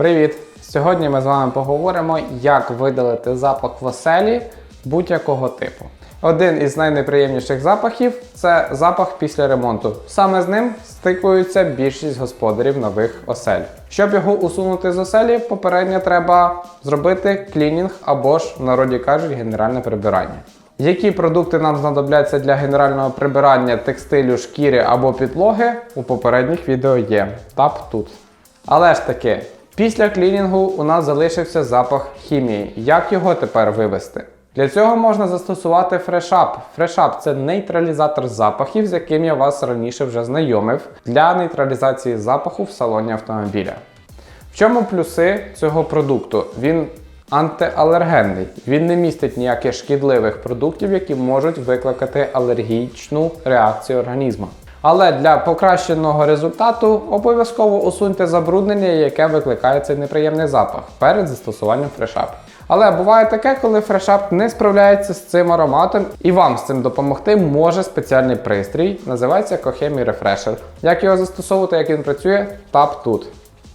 Привіт! Сьогодні ми з вами поговоримо, як видалити запах в оселі будь-якого типу. Один із найнеприємніших запахів це запах після ремонту. Саме з ним стикуються більшість господарів нових осель. Щоб його усунути з оселі, попередньо треба зробити клінінг або ж в народі кажуть генеральне прибирання. Які продукти нам знадобляться для генерального прибирання текстилю, шкіри або підлоги, у попередніх відео є. Тап тут. Але ж таки, після клінінгу у нас залишився запах хімії. Як його тепер вивести? Для цього можна застосувати фрешап. Фрешап це нейтралізатор запахів, з яким я вас раніше вже знайомив для нейтралізації запаху в салоні автомобіля. В чому плюси цього продукту? Він антиалергенний. Він не містить ніяких шкідливих продуктів, які можуть викликати алергічну реакцію організму. Але для покращеного результату обов'язково усуньте забруднення, яке викликає цей неприємний запах перед застосуванням фрешап. Але буває таке, коли фрешап не справляється з цим ароматом, і вам з цим допомогти може спеціальний пристрій, називається Cochemi Refresher. Як його застосовувати, як він працює, тап тут.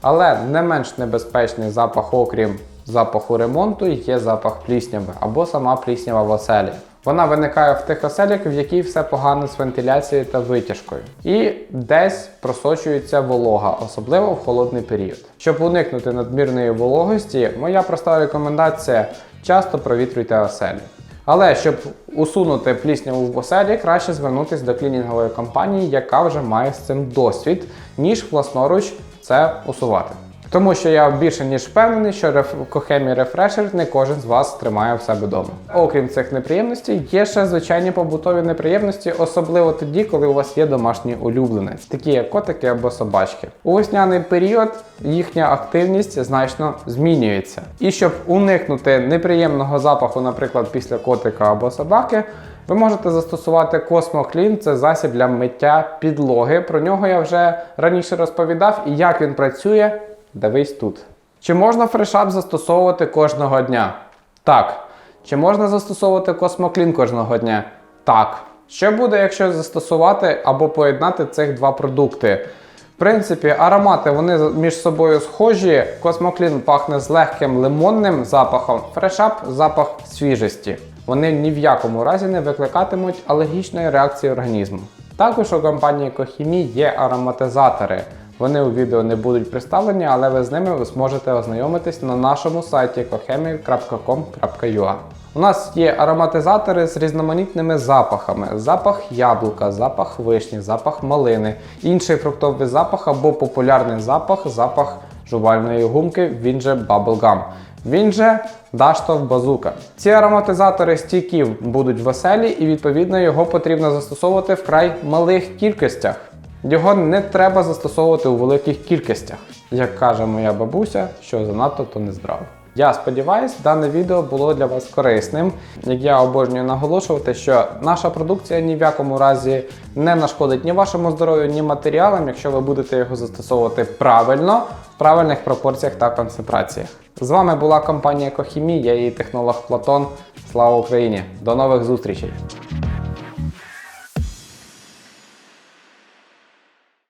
Але не менш небезпечний запах, окрім запаху ремонту, є запах плісняви або сама пліснява в оселі. Вона виникає в тих оселях, в якій все погано з вентиляцією та витяжкою. І десь просочується волога, особливо в холодний період. Щоб уникнути надмірної вологості, моя проста рекомендація часто провітрюйте оселі. Але щоб усунути плісняву в оселі, краще звернутися до клінінгової компанії, яка вже має з цим досвід, ніж власноруч це усувати. Тому що я більше ніж впевнений, що реф... Cochemi Refresher не кожен з вас тримає в себе вдома. Окрім цих неприємностей, є ще звичайні побутові неприємності, особливо тоді, коли у вас є домашній улюбленець, такі як котики або собачки. У весняний період їхня активність значно змінюється. І щоб уникнути неприємного запаху, наприклад, після котика або собаки. Ви можете застосувати Cosmo Clean, це засіб для миття підлоги. Про нього я вже раніше розповідав і як він працює. Дивись тут. Чи можна фрешап застосовувати кожного дня? Так. Чи можна застосовувати Clean кожного дня? Так. Що буде, якщо застосувати або поєднати цих два продукти? В принципі, аромати вони між собою схожі. Clean пахне з легким лимонним запахом, фрешап запах свіжості. Вони ні в якому разі не викликатимуть алергічної реакції організму. Також у компанії Cochimi є ароматизатори. Вони у відео не будуть представлені, але ви з ними зможете ознайомитись на нашому сайті cochemi.com.ua. У нас є ароматизатори з різноманітними запахами: запах яблука, запах вишні, запах малини, інший фруктовий запах або популярний запах, запах жувальної гумки, він же bubblegum. Він же Даштов Базука. Ці ароматизатори стійкі будуть веселі і відповідно його потрібно застосовувати в край малих кількостях. Його не треба застосовувати у великих кількостях. Як каже моя бабуся, що занадто то не здраво. Я сподіваюся, дане відео було для вас корисним. Як я обожнюю наголошувати, що наша продукція ні в якому разі не нашкодить ні вашому здоров'ю, ні матеріалам, якщо ви будете його застосовувати правильно, в правильних пропорціях та концентраціях. З вами була компанія Кохімі, я її технолог Платон. Слава Україні! До нових зустрічей!